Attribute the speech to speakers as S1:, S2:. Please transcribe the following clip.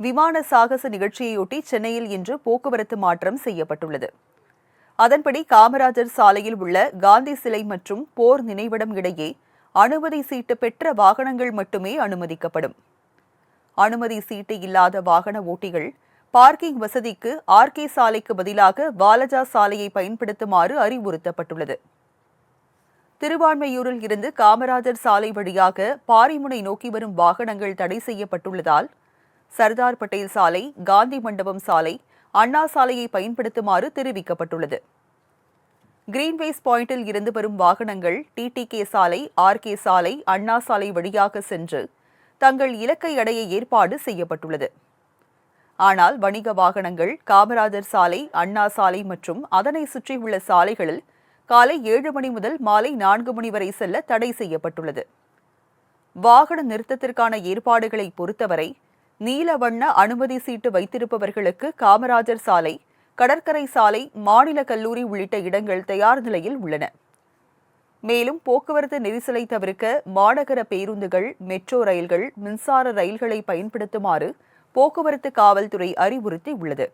S1: விமான சாகச நிகழ்ச்சியையொட்டி சென்னையில் இன்று போக்குவரத்து மாற்றம் செய்யப்பட்டுள்ளது. அதன்படி காமராஜர் சாலையில் உள்ள காந்தி சிலை மற்றும் போர் நினைவிடம் இடையே அனுமதி சீட்டு பெற்ற வாகனங்கள் மட்டுமே அனுமதிக்கப்படும். அனுமதி சீட்டு இல்லாத வாகன ஓட்டிகள் பார்க்கிங் வசதிக்கு ஆர்கே சாலைக்கு பதிலாக வாலஜா சாலையை பயன்படுத்துமாறு அறிவுறுத்தப்பட்டுள்ளது. திருவான்மையூரில் இருந்து காமராஜர் சாலை வழியாக பாரிமுனை நோக்கி வரும் வாகனங்கள் தடை செய்யப்பட்டுள்ளதால் சர்தார் பட்டேல் சாலை காந்தி மண்டபம் சாலை அண்ணா சாலையை பயன்படுத்துமாறு தெரிவிக்கப்பட்டுள்ளது. கிரீன்வேஸ் பாயிண்டில் இருந்து வரும் வாகனங்கள் டிடிகே சாலை ஆர்கே சாலை அண்ணா சாலை வழியாக சென்று தங்கள் இலக்கை அடைய ஏற்பாடு செய்யப்பட்டுள்ளது. ஆனால் வணிக வாகனங்கள் காமராஜர் சாலை அண்ணா சாலை மற்றும் அதனை சுற்றியுள்ள சாலைகளில் காலை ஏழு மணி முதல் மாலை நான்கு மணி வரை செல்ல தடை செய்யப்பட்டுள்ளது. வாகன நிறுத்தத்திற்கான ஏற்பாடுகளை பொறுத்தவரை நீல வண்ண அனுமதி சீட்டு வைத்திருப்பவர்களுக்கு காமராஜர் சாலை கடற்கரை சாலை மாநில கல்லூரி உள்ளிட்ட இடங்கள் தயார் நிலையில் உள்ளன. மேலும் போக்குவரத்து நெரிசலை தவிர்க்க மாநகர பேருந்துகள் மெட்ரோ ரயில்கள் மின்சார ரயில்களை பயன்படுத்துமாறு போக்குவரத்து காவல்துறை அறிவுறுத்தி உள்ளது